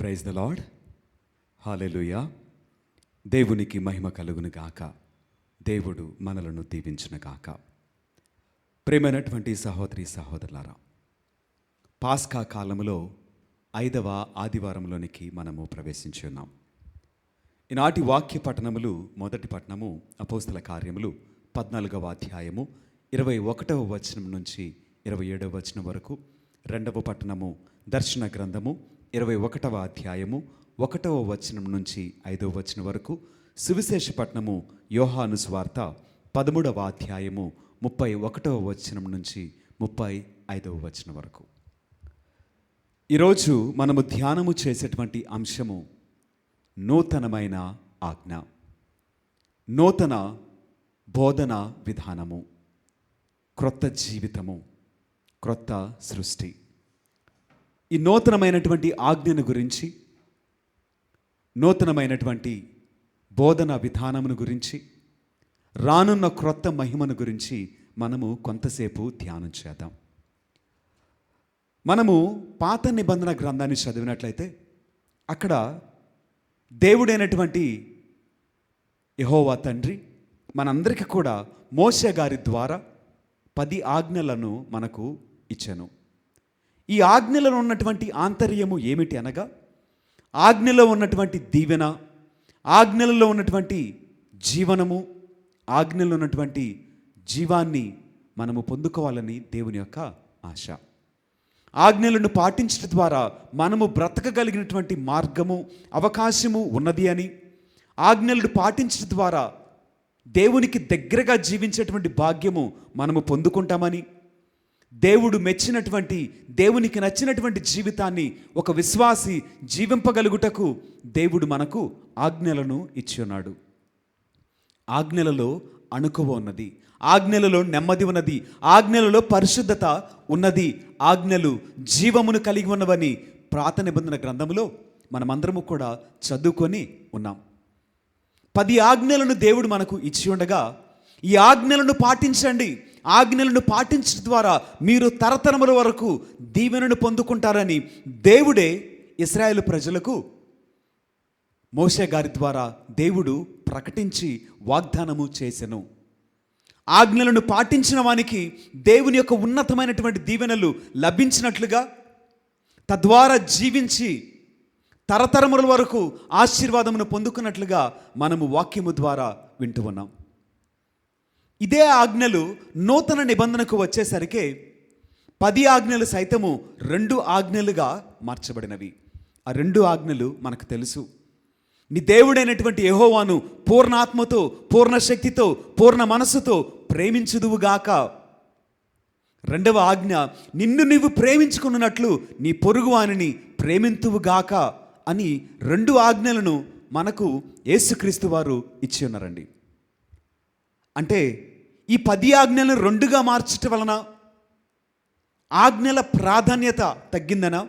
Praise the lord hallelujah దేవునికి మహిమ కలుగును గాక. దేవుడు మనలను దీవించును గాక. ప్రేమైనటువంటి సహోదరి సహోదరులారా పాస్కా కాలములో ఐదవ ఆదివారంలోనికి మనము ప్రవేశించి ఉన్నాం. ఈనాటి వాక్య పట్టణములు మొదటి పట్టణము అపోస్తల కార్యములు పద్నాలుగవ అధ్యాయము ఇరవై ఒకటవ వచనం నుంచి ఇరవై ఏడవ వచనం వరకు రెండవ పట్టణము దర్శన గ్రంథము ఇరవై ఒకటవ అధ్యాయము ఒకటవ వచనం నుంచి ఐదవ వచనం వరకు సువిశేష పట్టణము యోహాను స్వార్త పదమూడవ అధ్యాయము ముప్పై ఒకటవ వచనం నుంచి ముప్పై ఐదవ వచనం వరకు. ఈరోజు మనము ధ్యానము చేసేటువంటి అంశము నూతనమైన ఆజ్ఞ నూతన బోధన విధానము క్రొత్త జీవితము క్రొత్త సృష్టి. ఈ నూతనమైనటువంటి ఆజ్ఞను గురించి నూతనమైనటువంటి బోధన విధానమును గురించి రానున్న క్రొత్త మహిమను గురించి మనము కొంతసేపు ధ్యానం చేద్దాం. మనము పాత నిబంధన గ్రంథాన్ని చదివినట్లయితే అక్కడ దేవుడైనటువంటి యహోవా తండ్రి మనందరికీ కూడా మోస గారి ద్వారా పది ఆజ్ఞలను మనకు ఇచ్చాను. ఈ ఆజ్ఞలను ఉన్నటువంటి ఆంతర్యము ఏమిటి అనగా ఆజ్ఞలో ఉన్నటువంటి దీవెన ఆజ్ఞలలో ఉన్నటువంటి జీవనము ఆజ్ఞలో ఉన్నటువంటి జీవాన్ని మనము పొందుకోవాలని దేవుని యొక్క ఆశ. ఆజ్ఞలను పాటించడం ద్వారా మనము బ్రతకగలిగినటువంటి మార్గము అవకాశము ఉన్నది అని ఆజ్ఞలను పాటించడం ద్వారా దేవునికి దగ్గరగా జీవించేటువంటి భాగ్యము మనము పొందుకుంటామని దేవుడు మెచ్చినటువంటి దేవునికి నచ్చినటువంటి జీవితాన్ని ఒక విశ్వాసి జీవింపగలుగుటకు దేవుడు మనకు ఆజ్ఞలను ఇచ్చి ఉన్నాడు. ఆజ్ఞలలో అణుకువ ఉన్నది ఆజ్ఞలలో నెమ్మది ఉన్నది ఆజ్ఞలలో పరిశుద్ధత ఉన్నది ఆజ్ఞలు జీవమును కలిగి ఉన్నవని ప్రాత నిబంధన గ్రంథంలో మనమందరము కూడా చదువుకొని ఉన్నాం. పది ఆజ్ఞలను దేవుడు మనకు ఇచ్చి ఉండగా ఈ ఆజ్ఞలను పాటించండి. ఆజ్ఞలను పాటించడం ద్వారా మీరు తరతరముల వరకు దీవెనను పొందుకుంటారని దేవుడే ఇస్రాయేల్ ప్రజలకు మోషే గారి ద్వారా దేవుడు ప్రకటించి వాగ్దానము చేసెను. ఆజ్ఞలను పాటించిన వానికి దేవుని యొక్క ఉన్నతమైనటువంటి దీవెనలు లభించినట్లుగా తద్వారా జీవించి తరతరముల వరకు ఆశీర్వాదమును పొందుకున్నట్లుగా మనము వాక్యము ద్వారా వింటూ ఉన్నాం. ఇదే ఆజ్ఞలు నూతన నిబంధనకు వచ్చేసరికి పది ఆజ్ఞలు సైతము రెండు ఆజ్ఞలుగా మార్చబడినవి. ఆ రెండు ఆజ్ఞలు మనకు తెలుసు. నీ దేవుడైనటువంటి యహోవాను పూర్ణాత్మతో పూర్ణ శక్తితో పూర్ణ మనస్సుతో ప్రేమించుదువుగాక రెండవ ఆజ్ఞ నిన్ను నీవు ప్రేమించుకున్నట్లు నీ పొరుగువానిని ప్రేమింతువుగాక అని రెండు ఆజ్ఞలను మనకు యేసుక్రీస్తు వారు ఇచ్చి ఉన్నారండి. అంటే ఈ పది ఆజ్ఞలను రెండుగా మార్చటం వలన ఆజ్ఞల ప్రాధాన్యత తగ్గిందనా.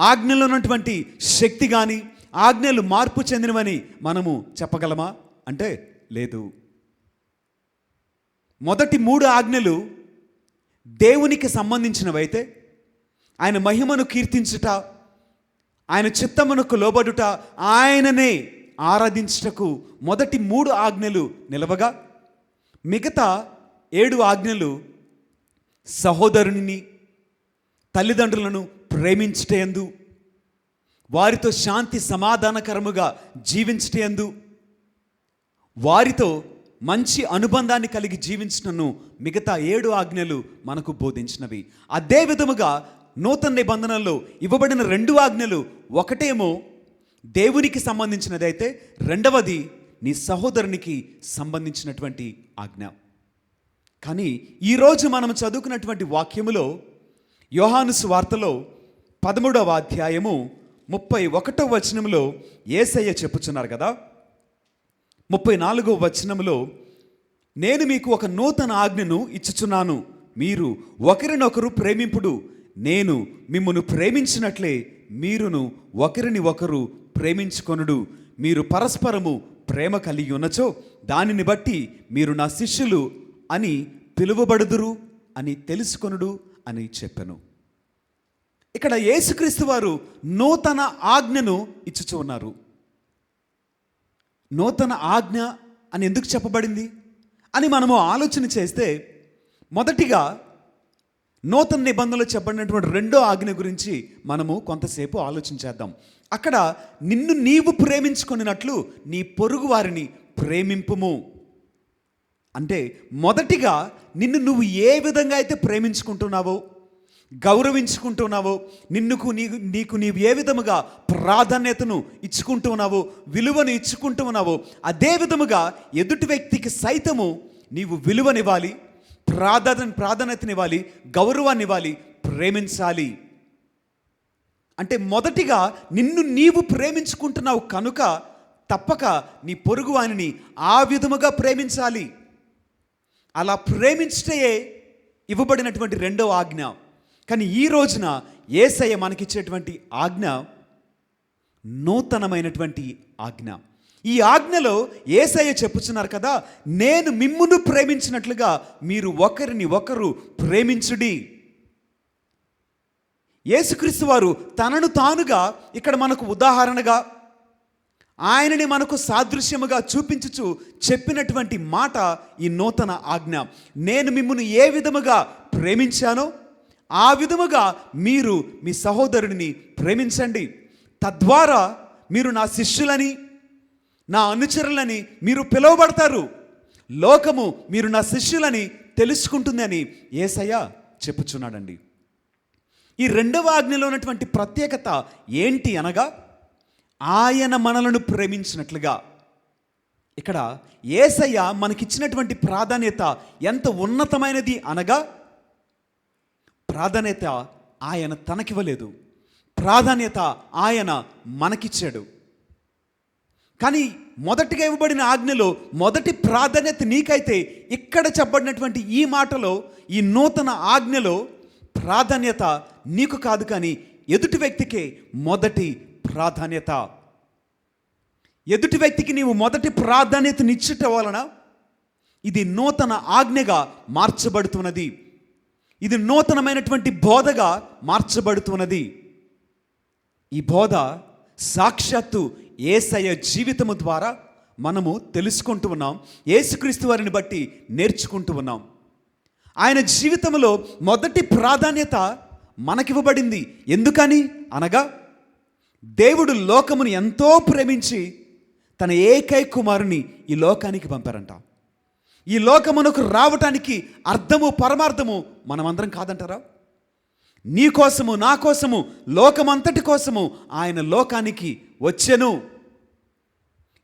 ఆజ్ఞలో ఉన్నటువంటి శక్తి కానీ ఆజ్ఞలు మార్పు చెందినవని మనము చెప్పగలమా? అంటే లేదు. మొదటి మూడు ఆజ్ఞలు దేవునికి సంబంధించినవైతే ఆయన మహిమను కీర్తించుట ఆయన చిత్తమునకు లోబడుట ఆయననే ఆరాధించుటకు మొదటి మూడు ఆజ్ఞలు నిలవగా మిగతా ఏడు ఆజ్ఞలు సహోదరుని తల్లిదండ్రులను ప్రేమించటందు వారితో శాంతి సమాధానకరముగా జీవించటందు వారితో మంచి అనుబంధాన్ని కలిగి జీవించటను మిగతా ఏడు ఆజ్ఞలు మనకు బోధించినవి. అదే విధముగా నూతన నిబంధనల్లో ఇవ్వబడిన రెండు ఆజ్ఞలు ఒకటేమో దేవునికి సంబంధించినదైతే రెండవది నీ సహోదరునికి సంబంధించినటువంటి ఆజ్ఞ. కానీ ఈరోజు మనం చదువుకున్నటువంటి వాక్యములో యోహాను సువార్తలో పదమూడవ అధ్యాయము ముప్పై ఒకటవ వచనంలో ఏసయ్య చెప్పుచున్నారు కదా? ముప్పై నాలుగవ వచనంలో నేను మీకు ఒక నూతన ఆజ్ఞను ఇచ్చుచున్నాను. మీరు ఒకరినొకరు ప్రేమింపుడు నేను మిమ్మను ప్రేమించినట్లే మీరును ఒకరిని ఒకరు ప్రేమించుకొనుడు. మీరు పరస్పరము ప్రేమ కలిగి ఉన్నచో దానిని బట్టి మీరు నా శిష్యులు అని పిలువబడుదురు అని తెలుసుకొనుడు అని చెప్పాను. ఇక్కడ యేసుక్రీస్తు వారు నూతన ఆజ్ఞను ఇచ్చుచూ ఉన్నారు. నూతన ఆజ్ఞ అని ఎందుకు చెప్పబడింది? అని మనము ఆలోచన చేస్తే మొదటిగా నూతన నిబంధనలు చెప్పబడినటువంటి రెండో ఆజ్ఞ గురించి మనము కొంతసేపు ఆలోచించేద్దాం అక్కడ నిన్ను నీవు ప్రేమించుకున్నట్లు నీ పొరుగు వారిని ప్రేమింపుము. అంటే మొదటిగా నిన్ను నువ్వు ఏ విధంగా అయితే ప్రేమించుకుంటున్నావో గౌరవించుకుంటున్నావో నిన్నుకు నీకు నీకు నీవు ఏ విధముగా ప్రాధాన్యతను ఇచ్చుకుంటున్నావో విలువను ఇచ్చుకుంటున్నావో అదే విధముగా ఎదుటి వ్యక్తికి సైతము నీవు విలువనివ్వాలి ప్రాధాన్య ప్రాధాన్యతనివ్వాలి గౌరవాన్ని ఇవ్వాలి ప్రేమించాలి. అంటే మొదటిగా నిన్ను నీవు ప్రేమించుకుంటున్నావు కనుక తప్పక నీ పొరుగు వాణిని ఆ విధముగా ప్రేమించాలి. అలా ప్రేమించటయే ఇవ్వబడినటువంటి రెండవ ఆజ్ఞ. కానీ ఈ రోజున ఏసయ్య మనకిచ్చేటువంటి ఆజ్ఞ నూతనమైనటువంటి ఆజ్ఞ. ఈ ఆజ్ఞలో ఏసయ్య చెప్పుచున్నారు కదా నేను మిమ్మును ప్రేమించినట్లుగా మీరు ఒకరిని ఒకరు ప్రేమించుడి. యేసుక్రీస్తు వారు తనను తానుగా ఇక్కడ మనకు ఉదాహరణగా ఆయనని మనకు సాదృశ్యముగా చూపించుచు చెప్పినటువంటి మాట ఈ నూతన ఆజ్ఞ. నేను మిమ్మల్ని ఏ విధముగా ప్రేమించానో ఆ విధముగా మీరు మీ సహోదరుడిని ప్రేమించండి. తద్వారా మీరు నా శిష్యులని నా అనుచరులని మీరు పిలువబడతారు. లోకము మీరు నా శిష్యులని తెలుసుకుంటుందని ఏసయ్య చెప్పుచున్నాడండి. ఈ రెండవ ఆజ్ఞలో ఉన్నటువంటి ప్రత్యేకత ఏంటి అనగా ఆయన మనలను ప్రేమించినట్లుగా. ఇక్కడ ఏసయ్య మనకిచ్చినటువంటి ప్రాధాన్యత ఎంత ఉన్నతమైనది అనగా ప్రాధాన్యత ఆయన తనకివ్వలేదు. ప్రాధాన్యత ఆయన మనకిచ్చాడు. కానీ మొదటిగా ఇవ్వబడిన ఆజ్ఞలో మొదటి ప్రాధాన్యత నీకైతే ఇక్కడ చెప్పబడినటువంటి ఈ మాటలో ఈ నూతన ఆజ్ఞలో ప్రాధాన్యత నీకు కాదు కానీ ఎదుటి వ్యక్తికే మొదటి ప్రాధాన్యత. ఎదుటి వ్యక్తికి నీవు మొదటి ప్రాధాన్యతనిచ్చుట వలన ఇది నూతన ఆజ్ఞగా మార్చబడుతున్నది. ఇది నూతనమైనటువంటి బోధగా మార్చబడుతున్నది. ఈ బోధ సాక్షాత్తు ఏసయ జీవితము ద్వారా మనము తెలుసుకుంటూ ఉన్నాం. ఏసుక్రీస్తు వారిని బట్టి నేర్చుకుంటూ ఉన్నాం. ఆయన జీవితంలో మొదటి ప్రాధాన్యత మనకివ్వబడింది. ఎందుకని? అనగా దేవుడు లోకమును ఎంతో ప్రేమించి తన ఏకై కుమారుని ఈ లోకానికి పంపారంట. ఈ లోకమునకు రావటానికి అర్థము పరమార్థము మనమందరం కాదంటారా? నీ కోసము నా కోసము లోకమంతటి కోసము ఆయన లోకానికి వచ్చెను.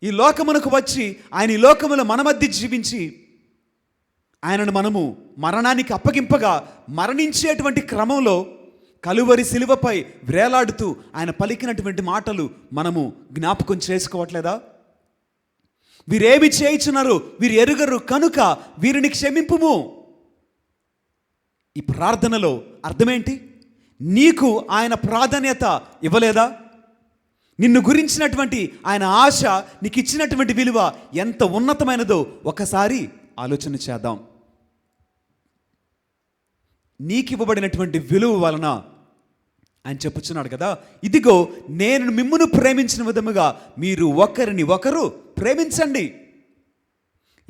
ఈ లోకమునకు వచ్చి ఆయన ఈ లోకములో మన మధ్య జీవించి ఆయనను మనము మరణానికి అప్పగింపగా మరణించేటువంటి క్రమంలో కలువరి శిలువపై వ్రేలాడుతూ ఆయన పలికినటువంటి మాటలు మనము జ్ఞాపకం చేసుకోవట్లేదా? వీరేమి చేయించున్నారు వీరు ఎరుగరు కనుక వీరిని క్షమింపుము. ఈ ప్రార్థనలో అర్థమేంటి? నీకు ఆయన ప్రాధాన్యత ఇవ్వలేదా? నిన్ను గురించినటువంటి ఆయన ఆశ నీకు ఇచ్చినటువంటి విలువ ఎంత ఉన్నతమైనదో ఒకసారి ఆలోచన చేద్దాం. నీకు ఇవ్వబడినటువంటి విలువ వలన ఆయన చెప్పుచున్నాడు కదా. ఇదిగో నేను మిమ్మును ప్రేమించిన విధముగా మీరు ఒకరిని ఒకరు ప్రేమించండి.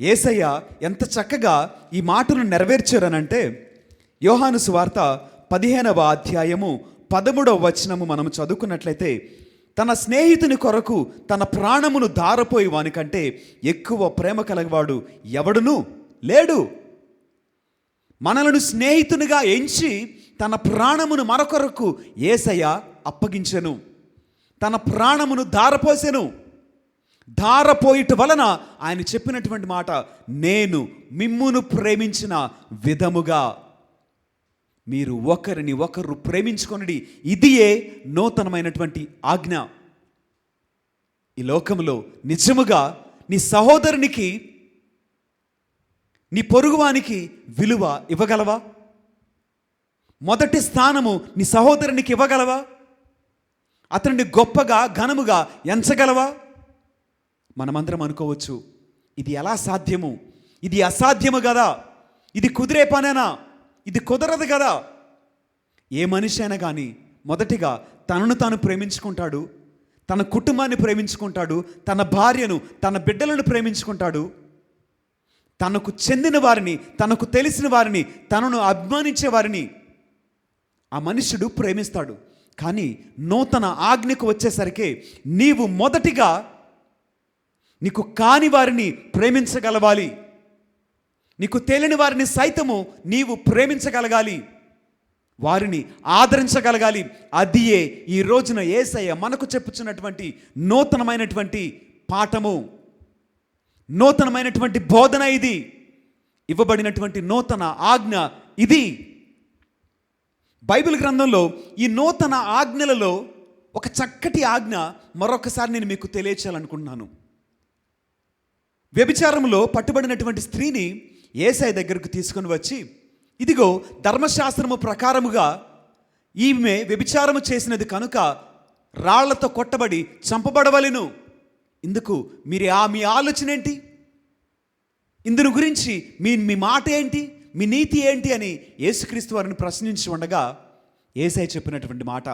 ఏసయ్య ఎంత చక్కగా ఈ మాటను నెరవేర్చారనంటే యోహాను సువార్త పదిహేనవ అధ్యాయము పదమూడవ వచనము మనం చదువుకున్నట్లయితే తన స్నేహితుని కొరకు తన ప్రాణమును దారపోయి వానికంటే ఎక్కువ ప్రేమ కలగవాడు ఎవడును లేడు. మనలను స్నేహితునిగా ఎంచి తన ప్రాణమును మరొకరకు ఏసయ్య అప్పగించెను. తన ప్రాణమును దారపోసెను ధారపోయిట వలన ఆయన చెప్పినటువంటి మాట నేను మిమ్మును ప్రేమించిన విధముగా మీరు ఒకరిని ఒకరు ప్రేమించుకొనడి. ఇదియే నూతనమైనటువంటి ఆజ్ఞ. ఈ లోకంలో నిజముగా నీ సహోదరునికి నీ పొరుగువానికి విలువ ఇవ్వగలవా? మొదటి స్థానము నీ సహోదరునికి ఇవ్వగలవా? అతనిని గొప్పగా ఘనముగా ఎంచగలవా? మనమందరం అనుకోవచ్చు ఇది ఎలా సాధ్యము? ఇది అసాధ్యము కదా? ఇది కుదిరే పనేనా? ఇది కుదరదు కదా? ఏ మనిషి అయినా కానీ మొదటిగా తనను తాను ప్రేమించుకుంటాడు తన కుటుంబాన్ని ప్రేమించుకుంటాడు తన భార్యను తన బిడ్డలను ప్రేమించుకుంటాడు తనకు చెందిన వారిని తనకు తెలిసిన వారిని తనను అభిమానించే వారిని ఆ మనుషుడు ప్రేమిస్తాడు. కానీ నూతన ఆజ్ఞకు వచ్చేసరికి నీవు మొదటిగా నీకు కాని వారిని ప్రేమించగలవాలి. నీకు తెలియని వారిని సైతము నీవు ప్రేమించగలగాలి. వారిని ఆదరించగలగాలి. అదియే ఈ రోజున ఏసయ్య మనకు చెప్పుచున్నటువంటి నూతనమైనటువంటి పాఠము. నూతనమైనటువంటి బోధన ఇది. ఇవ్వబడినటువంటి నూతన ఆజ్ఞ ఇది. బైబిల్ గ్రంథంలో ఈ నూతన ఆజ్ఞలలో ఒక చక్కటి ఆజ్ఞ మరొకసారి నేను మీకు తెలియచేయాలనుకుంటున్నాను. వ్యభిచారంలో పట్టుబడినటువంటి స్త్రీని ఏసఐ దగ్గరకు తీసుకొని వచ్చి ఇదిగో ధర్మశాస్త్రము ప్రకారముగా ఈమె వ్యభిచారము చేసినది కనుక రాళ్ళతో కొట్టబడి చంపబడవలెను. ఇందుకు మీరు ఆ మీ ఆలోచన ఏంటి? ఇందును గురించి మీ మీ మాట ఏంటి? మీ నీతి ఏంటి అని యేసుక్రీస్తు వారిని ప్రశ్నించి ఉండగా ఏసై చెప్పినటువంటి మాట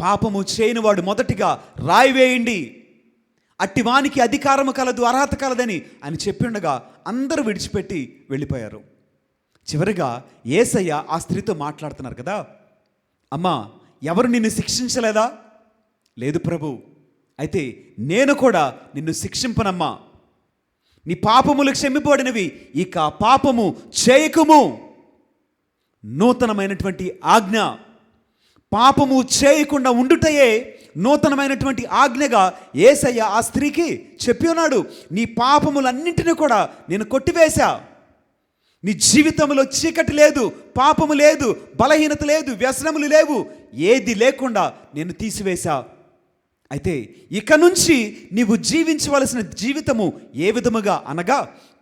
పాపము చేయనివాడు మొదటిగా రాయి వేయండి. అట్టివానికి అధికారము కలదు అర్హత కలదని అని చెప్పిండగా అందరూ విడిచిపెట్టి వెళ్ళిపోయారు. చివరిగా ఏసయ్య ఆ స్త్రీతో మాట్లాడుతున్నారు కదా అమ్మా ఎవరు నిన్ను శిక్షించలేదా? లేదు ప్రభు అయితే నేను కూడా నిన్ను శిక్షింపనమ్మా. నీ పాపములు క్షమిపోడినవి ఇక పాపము చేయకుము. నూతనమైనటువంటి ఆజ్ఞ. పాపము చేయకుండా ఉండుటయే నూతనమైనటువంటి ఆజ్ఞగా ఏసయ్య ఆ స్త్రీకి చెప్పి ఉన్నాడు. నీ పాపములన్నింటినీ కూడా నేను కొట్టివేశా. నీ జీవితంలో చీకటి లేదు పాపము లేదు బలహీనత లేదు వ్యసనములు లేవు ఏది లేకుండా నేను తీసివేశా. అయితే ఇక నుంచి నీవు జీవించవలసిన జీవితము ఏ విధముగా అనగా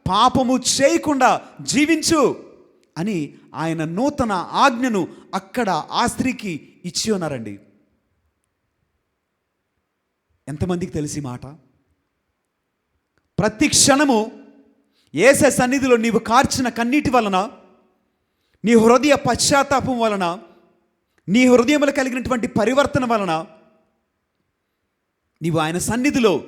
పాపము చేయకుండా జీవించు అని ఆయన నూతన ఆజ్ఞను అక్కడ ఆ స్త్రీకి ఇచ్చి ఉన్నారండి. ఎంతమందికి తెలిసి మాట? ప్రతి క్షణము ఏసే సన్నిధిలో నీవు కార్చిన కన్నీటి వలన నీ హృదయ పశ్చాత్తాపం వలన నీ హృదయములు కలిగినటువంటి పరివర్తన వలన నీవు ఆయన సన్నిధిలో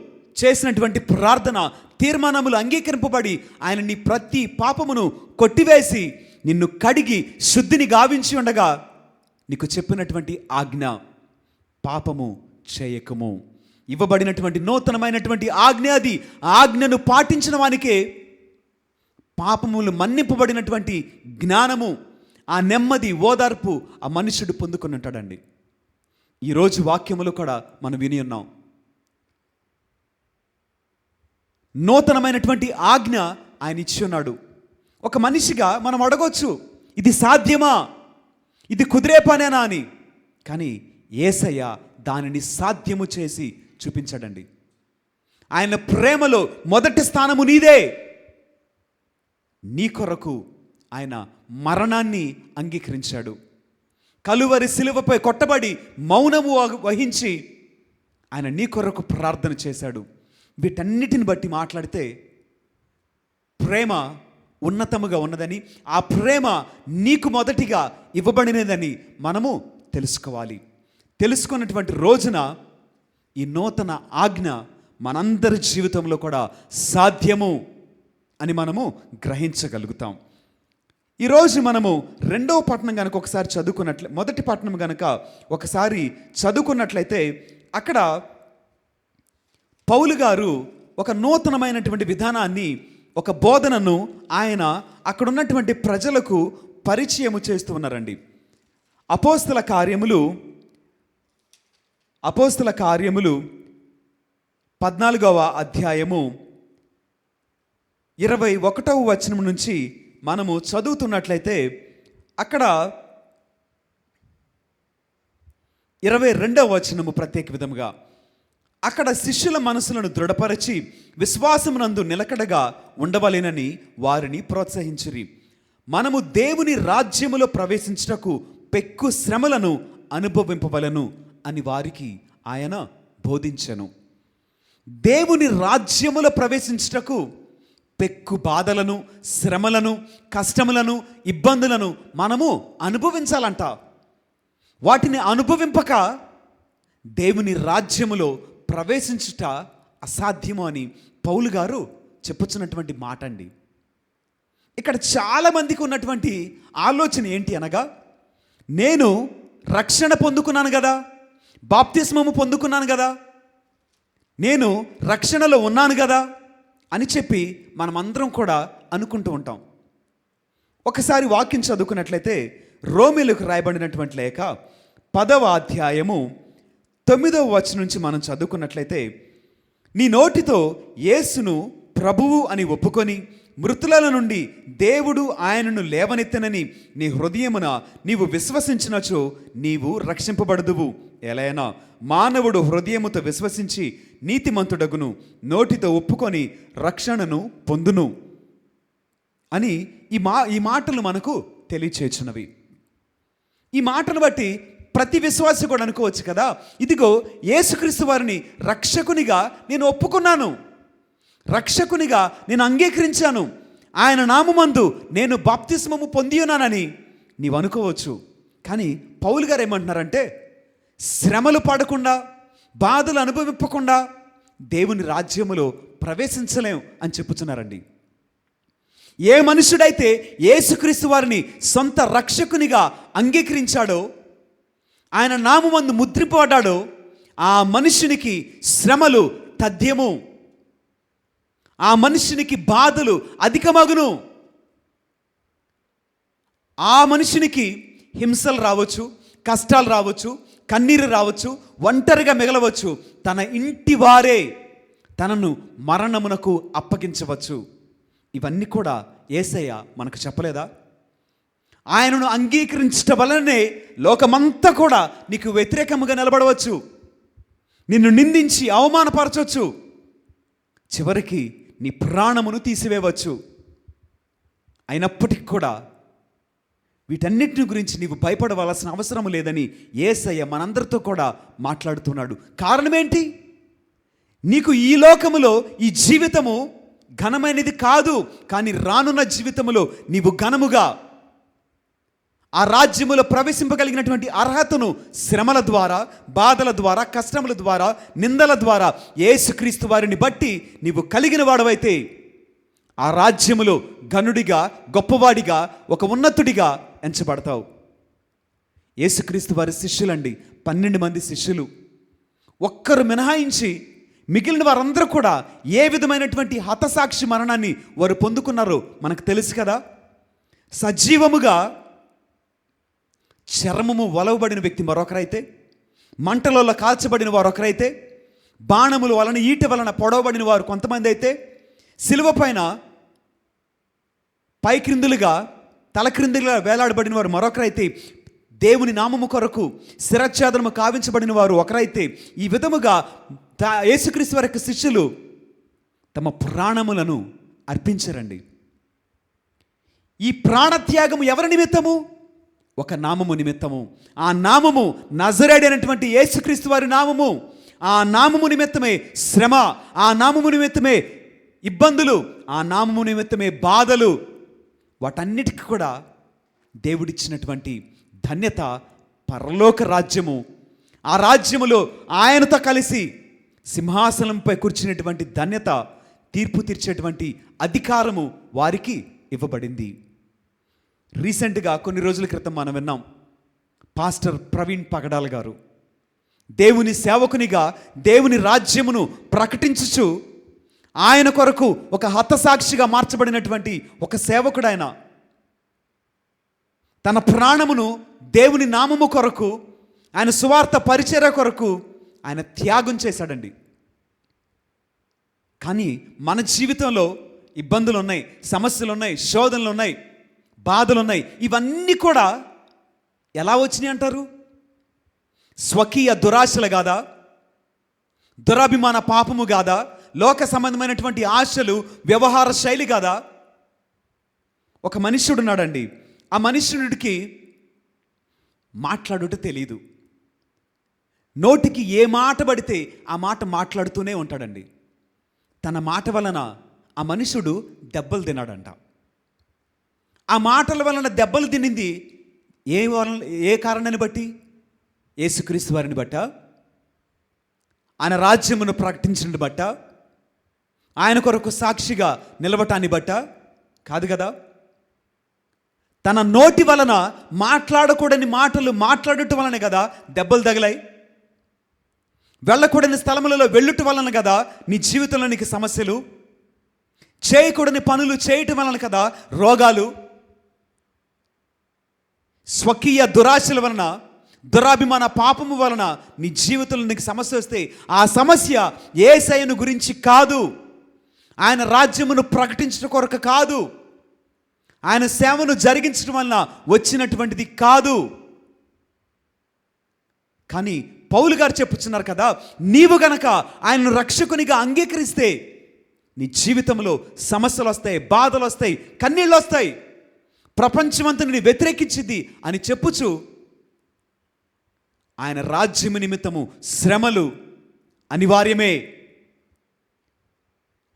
చేసినటువంటి ప్రార్థన తీర్మానములు అంగీకరింపబడి ఆయన నీ ప్రతి పాపమును కొట్టివేసి నిన్ను కడిగి శుద్ధిని గావించి ఉండగా నీకు చెప్పినటువంటి ఆజ్ఞ పాపము చేయకము. ఇవ్వబడినటువంటి నూతనమైనటువంటి ఆజ్ఞ అది. ఆజ్ఞను పాటించిన వానికే పాపములు మన్నింపబడినటువంటి జ్ఞానము ఆ నెమ్మది ఓదార్పు ఆ మనుషుడు పొందుకొని ఉంటాడండి. ఈరోజు వాక్యములు కూడా మనం విని ఉన్నాం. నూతనమైనటువంటి ఆజ్ఞ ఆయన ఇచ్చి ఉన్నాడు ఒక మనిషిగా మనం అడగొచ్చు ఇది సాధ్యమా? ఇది కుదిరే పనేనా అని. కానీ ఏసయ్య దానిని సాధ్యము చేసి చూపించాడండి. ఆయన ప్రేమలో మొదటి స్థానము నీదే. నీ కొరకు ఆయన మరణాన్ని అంగీకరించాడు. కలువరి శిలువపై కొట్టబడి మౌనము వహించి ఆయన నీ కొరకు ప్రార్థన చేశాడు. వీటన్నిటిని బట్టి మాట్లాడితే ప్రేమ ఉన్నతముగా ఉన్నదని ఆ ప్రేమ నీకు మొదటిగా ఇవ్వబడినదని మనము తెలుసుకోవాలి. తెలుసుకున్నటువంటి రోజున ఈ నూతన ఆజ్ఞ మనందరి జీవితంలో కూడా సాధ్యము అని మనము గ్రహించగలుగుతాం. ఈరోజు మనము రెండవ పట్టణం కనుక ఒకసారి చదువుకున్నట్లే మొదటి పట్టణం కనుక ఒకసారి చదువుకున్నట్లయితే అక్కడ పౌలు గారు ఒక నూతనమైనటువంటి విధానాన్ని ఒక బోధనను ఆయన అక్కడ ఉన్నటువంటి ప్రజలకు పరిచయము చేస్తూ ఉన్నారండి. అపోస్తుల కార్యములు అపోస్తుల కార్యములు పద్నాలుగవ అధ్యాయము ఇరవై ఒకటవ వచనం నుంచి మనము చదువుతున్నట్లయితే అక్కడ ఇరవై రెండవ వచనము ప్రత్యేక విధముగా అక్కడ శిష్యుల మనసులను దృఢపరచి విశ్వాసమునందు నిలకడగా ఉండవలేనని వారిని ప్రోత్సహించిరి. మనము దేవుని రాజ్యములో ప్రవేశించుటకు పెక్కు శ్రమలను అనుభవింపవలను అని వారికి ఆయన బోధించెను. దేవుని రాజ్యములో ప్రవేశించుటకు పెక్కు బాధలను శ్రమలను కష్టములను ఇబ్బందులను మనము అనుభవించాలంట. వాటిని అనుభవింపక దేవుని రాజ్యములో ప్రవేశించుట అసాధ్యము అని పౌలు గారు చెప్పుచున్నటువంటి మాట అండి ఇక్కడ చాలామందికి ఉన్నటువంటి ఆలోచన ఏంటి అనగా నేను రక్షణ పొందుకున్నాను కదా బాప్తిస్మము పొందుకున్నాను కదా నేను రక్షణలో ఉన్నాను కదా అని చెప్పి మనమందరం కూడా అనుకుంటూ ఉంటాం. ఒకసారి వాక్యం చదువుకున్నట్లయితే రోమిలకు రాయబడినటువంటి లేఖ పదవ అధ్యాయము తొమ్మిదవ వచనం నుంచి మనం చదువుకున్నట్లయితే నీ నోటితో యేసును ప్రభువు అని ఒప్పుకొని మృతుల నుండి దేవుడు ఆయనను లేవనెత్తనని నీ హృదయమున నీవు విశ్వసించినచో నీవు రక్షింపబడదువు. ఎలైనా మానవుడు హృదయముతో విశ్వసించి నీతిమంతుడగును నోటితో ఒప్పుకొని రక్షణను పొందును అని ఈ మా ఈ మాటలు మనకు తెలియచేస్తున్నవి ఈ మాటను బట్టి ప్రతి విశ్వాసి కూడా అనుకోవచ్చు కదా? ఇదిగో యేసుక్రీస్తు వారిని రక్షకునిగా నేను ఒప్పుకున్నాను. రక్షకునిగా నేను అంగీకరించాను. ఆయన నామమందు నేను బాప్తిస్మము పొంది ఉన్నానని నీవు అనుకోవచ్చు. కానీ పౌలు గారు ఏమంటున్నారంటే శ్రమలు పడకుండా బాధలు అనుభవింపకుండా దేవుని రాజ్యములో ప్రవేశించలేం అని చెప్పుచున్నారండి ఏ మనుషుడైతే యేసుక్రీస్తు వారిని సొంత రక్షకునిగా అంగీకరించాడో ఆయన నామందు ముద్రింపబడ్డాడో. ఆ మనుషునికి శ్రమలు తథ్యము. ఆ మనుషునికి బాధలు అధికమగును. ఆ మనుషునికి హింసలు రావచ్చు కష్టాలు రావచ్చు కన్నీరు రావచ్చు ఒంటరిగా మిగలవచ్చు. తన ఇంటి వారే తనను మరణమునకు అప్పగించవచ్చు. ఇవన్నీ కూడా ఏసయ్య మనకు చెప్పలేదా? ఆయనను అంగీకరించటం వలనే లోకమంతా కూడా నీకు వ్యతిరేకముగా నిలబడవచ్చు. నిన్ను నిందించి అవమానపరచవచ్చు. చివరికి నీ ప్రాణమును తీసివేయవచ్చు. అయినప్పటికీ కూడా వీటన్నిటిని గురించి నీవు భయపడవలసిన అవసరం లేదని ఏసయ్య మనందరితో కూడా మాట్లాడుతున్నాడు. కారణమేంటి? నీకు ఈ లోకములో ఈ జీవితము ఘనమైనది కాదు కానీ రానున్న జీవితములో నీవు ఘనముగా ఆ రాజ్యములో ప్రవేశింపగలిగినటువంటి అర్హతను శ్రమల ద్వారా బాధల ద్వారా కష్టముల ద్వారా నిందల ద్వారా ఏసుక్రీస్తు వారిని బట్టి నీవు కలిగిన వాడవైతే ఆ రాజ్యములో ఘనుడిగా గొప్పవాడిగా ఒక ఉన్నతుడిగా ఎంచబడతావు. యేసుక్రీస్తు వారి శిష్యులండి పన్నెండు మంది శిష్యులు. ఒక్కరు మినహాయించి మిగిలిన వారందరూ కూడా ఏ విధమైనటువంటి హతసాక్షి మరణాన్ని వారు పొందుకున్నారో మనకు తెలుసు కదా? సజీవముగా చర్మము వలవబడిన వ్యక్తి మరొకరైతే మంటలలో కాల్చబడిన వారు ఒకరైతే బాణములు వలన ఈట వలన పొడవబడిన వారు కొంతమంది అయితే సిలువ పైన పైక్రిందులుగా తలక్రిందులుగా వేలాడబడిన వారు మరొకరైతే దేవుని నామము కొరకు శిరచ్ఛేదనము కావించబడిన వారు ఒకరైతే ఈ విధముగా యేసుక్రీస్తు వారి శిష్యులు తమ ప్రాణములను అర్పించరండి. ఈ ప్రాణత్యాగము ఎవరి నిమిత్తము? ఒక నామము నిమిత్తము. ఆ నామము నజరేడైనటువంటి యేసుక్రీస్తు వారి నామము. ఆ నామము నిమిత్తమే శ్రమ ఆ నామము నిమిత్తమే ఇబ్బందులు ఆ నామము నిమిత్తమే బాధలు. వాటన్నిటికీ కూడా దేవుడిచ్చినటువంటి ధన్యత పరలోక రాజ్యము. ఆ రాజ్యములో ఆయనతో కలిసి సింహాసనంపై కూర్చున్నటువంటి ధన్యత తీర్పు తీర్చేటువంటి అధికారము వారికి ఇవ్వబడింది. రీసెంట్గా కొన్ని రోజుల క్రితం మనం విన్నాం. పాస్టర్ ప్రవీణ్ పగడాల్ గారు దేవుని సేవకునిగా దేవుని రాజ్యమును ప్రకటించుచు ఆయన కొరకు ఒక హతసాక్షిగా మార్చబడినటువంటి ఒక సేవకుడు ఆయన తన ప్రాణమును దేవుని నామము కొరకు ఆయన సువార్త పరిచర్య కొరకు ఆయన త్యాగం చేశాడండి. కానీ మన జీవితంలో ఇబ్బందులు ఉన్నాయి సమస్యలు ఉన్నాయి శోధనలు ఉన్నాయి బాధలు ఉన్నాయి ఇవన్నీ కూడా ఎలా వచ్చినాయి అంటారు? స్వకీయ దురాశలు కాదా? దురాభిమాన పాపము కాదా? లోక సంబంధమైనటువంటి ఆశలు వ్యవహార శైలి కాదా? ఒక మనుష్యుడు ఉన్నాడండి ఆ మనుష్యుడికి మాట్లాడుట తెలియదు నోటికి ఏ మాట పడితే ఆ మాట మాట్లాడుతూనే ఉంటాడండి. తన మాట వలన ఆ మనుషుడు దెబ్బలు తిన్నాడంట. ఆ మాటల వలన దెబ్బలు తినింది. ఏ వలన ఏ కారణాన్ని బట్టి? యేసుక్రీస్తు వారిని బట్ట? ఆయన రాజ్యమును ప్రకటించిన బట్ట? ఆయన కొరకు సాక్షిగా నిలవటాన్ని బట్ట? కాదు కదా? తన నోటి వలన మాట్లాడకూడని మాటలు మాట్లాడటం వలన కదా దెబ్బలు తగిలాయి. వెళ్ళకూడని స్థలములలో వెళ్ళుట వలన కదా నీ జీవితంలో నీకు సమస్యలు. చేయకూడని పనులు చేయటం వలన కదా రోగాలు. స్వకీయ దురాశల వలన దురాభిమాన పాపము వలన నీ జీవితంలో నీకు సమస్య వస్తే ఆ సమస్య ఏసైను గురించి కాదు. ఆయన రాజ్యమును ప్రకటించడం కొరకు కాదు. ఆయన సేవను జరిగించడం వలన వచ్చినటువంటిది కాదు. కానీ పౌలు గారు చెప్పుచున్నారు కదా నీవు గనక ఆయనను రక్షకునిగా అంగీకరిస్తే నీ జీవితంలో సమస్యలు వస్తాయి బాధలు వస్తాయి కన్నీళ్ళు వస్తాయి. ప్రపంచమంతా నిన్ను వ్యతిరేకించింది అని చెప్పుచు ఆయన రాజ్యము నిమిత్తము శ్రమలు అనివార్యమే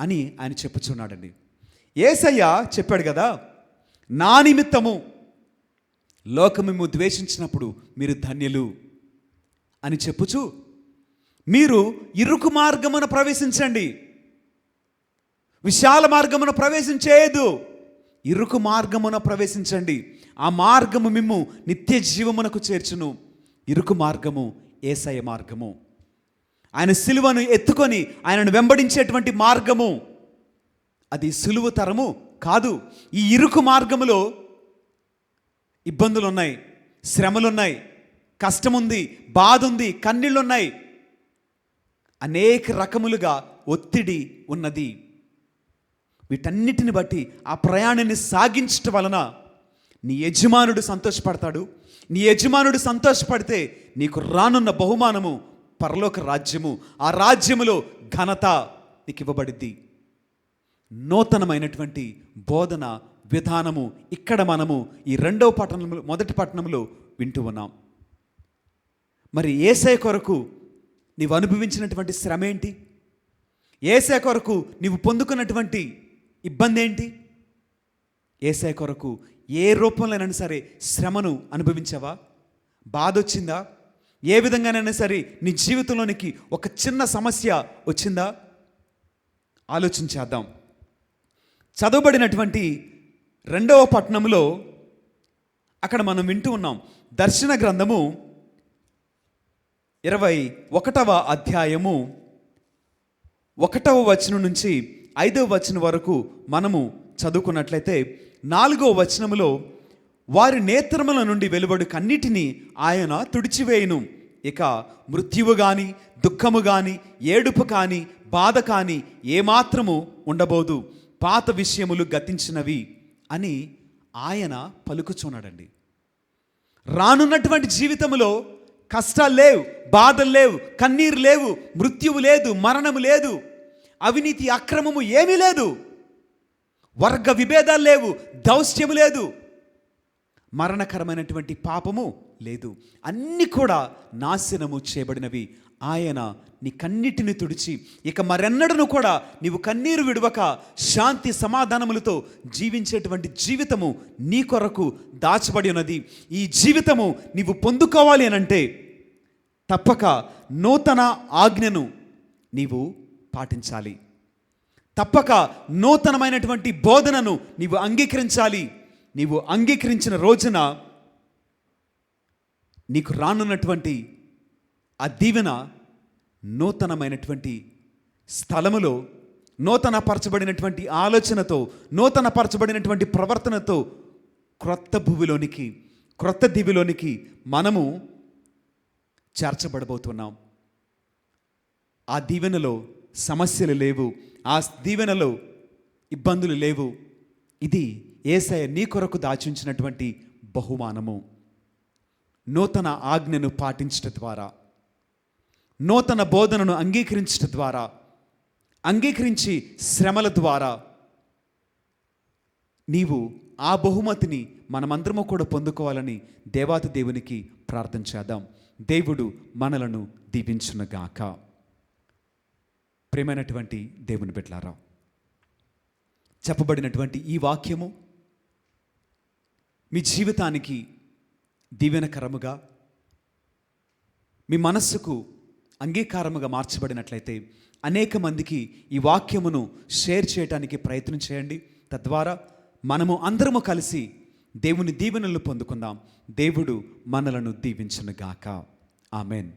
అని ఆయన చెప్పుచున్నాడండి. ఏసయ్య చెప్పాడు కదా నా నిమిత్తము లోకము ద్వేషించినప్పుడు మీరు ధన్యులు అని చెప్పుచు మీరు ఇరుకు మార్గమున ప్రవేశించండి. విశాల మార్గమున ప్రవేశించేదు ఇరుకు మార్గమున ప్రవేశించండి. ఆ మార్గము మిమ్ము నిత్య జీవమునకు చేర్చును. ఇరుకు మార్గము ఏసయ మార్గము. ఆయన సిలువను ఎత్తుకొని ఆయనను వెంబడించేటువంటి మార్గము అది సులువు తరము కాదు. ఈ ఇరుకు మార్గములో ఇబ్బందులు ఉన్నాయి శ్రమలున్నాయి కష్టముంది కష్టం ఉంది బాధ ఉంది కన్నీళ్ళు ఉన్నాయి అనేక రకములుగా ఒత్తిడి ఉన్నది. వీటన్నిటిని బట్టి ఆ ప్రయాణాన్ని సాగించటం వలన నీ యజమానుడు సంతోషపడతాడు. నీ యజమానుడు సంతోషపడితే నీకు రానున్న బహుమానము పరలోక రాజ్యము ఆ రాజ్యములో ఘనత నీకు ఇవ్వబడిద్ది. నూతనమైనటువంటి బోధన విధానము ఇక్కడ మనము ఈ రెండవ పట్టణంలో మొదటి పట్టణంలో వింటూ ఉన్నాం. మరి ఏసై కొరకు నీవు అనుభవించినటువంటి శ్రమ ఏంటి? ఏసే కొరకు నీవు పొందుకున్నటువంటి ఇబ్బంది ఏంటి? ఏసఐ కొరకు ఏ రూపంలోనైనా సరే శ్రమను అనుభవించావా? బాధ వచ్చిందా ఏ విధంగానైనా సరే నీ జీవితంలోనికి ఒక చిన్న సమస్య వచ్చిందా? ఆలోచించేద్దాం చదవబడినటువంటి రెండవ పట్టణంలో అక్కడ మనం వింటూ ఉన్నాం. దర్శన గ్రంథము ఇరవై ఒకటవ అధ్యాయము ఒకటవ వచనం నుంచి ఐదవ వచనం వరకు మనము చదువుకున్నట్లయితే నాలుగవ వచనములో వారి నేత్రముల నుండి వెలువడు కన్నిటిని ఆయన తుడిచివేయును. ఇక మృత్యువు కానీ దుఃఖము కానీ ఏడుపు కానీ బాధ కానీ ఏమాత్రము ఉండబోదు. పాత విషయములు గతించినవి అని ఆయన పలుకుచున్నాడండి. రానున్నటువంటి జీవితంలో కష్టాలు లేవు బాధలు లేవు కన్నీరు లేవు మృత్యువు లేదు మరణము లేదు. అవినీతి అక్రమము ఏమీ లేదు. వర్గ విభేదాలు లేవు దౌశ్యము లేదు. మరణకరమైనటువంటి పాపము లేదు. అన్నీ కూడా నాశనము చేయబడినవి. ఆయన నీ కన్నిటిని తుడిచి ఇక మరెన్నడను కూడా నీవు కన్నీరు విడవక శాంతి సమాధానములతో జీవించేటువంటి జీవితము నీ కొరకు దాచబడి ఉన్నది. ఈ జీవితము నీవు పొందుకోవాలి అనంటే తప్పక నూతన ఆజ్ఞను నీవు పాటించాలి. తప్పక నూతనమైనటువంటి బోధనను నీవు అంగీకరించాలి. నీవు అంగీకరించిన రోజున నీకు రానున్నటువంటి ఆ దీవెన నూతనమైనటువంటి స్థలములో నూతనపరచబడినటువంటి ఆలోచనతో నూతనపరచబడినటువంటి ప్రవర్తనతో క్రొత్త భూమిలోనికి క్రొత్త దివిలోనికి మనము చేర్చబడబోతున్నాం. ఆ దీవెనలో సమస్యలు లేవు ఆ దీవెనలో ఇబ్బందులు లేవు. ఇది ఏసయ నీ కొరకు దాచుంచినటువంటి బహుమానము. నూతన ఆజ్ఞను పాటించటం ద్వారా నూతన బోధనను అంగీకరించటం ద్వారా అంగీకరించి శ్రమల ద్వారా నీవు ఆ బహుమతిని మనమందరము కూడా పొందుకోవాలని దేవాతి దేవునికి ప్రార్థన చేద్దాం. దేవుడు మనలను దీవించునుగాక. ప్రేమైనటువంటి దేవుని బిడ్డలారా చెప్పబడినటువంటి ఈ వాక్యము మీ జీవితానికి దీవెనకరముగా మీ మనస్సుకు అంగీకారముగా మార్చబడినట్లయితే అనేక మందికి ఈ వాక్యమును షేర్ చేయడానికి ప్రయత్నం చేయండి. తద్వారా మనము అందరము కలిసి దేవుని దీవెనలు పొందుకుందాం. దేవుడు మనలను దీవించునుగాక. ఆమెన్.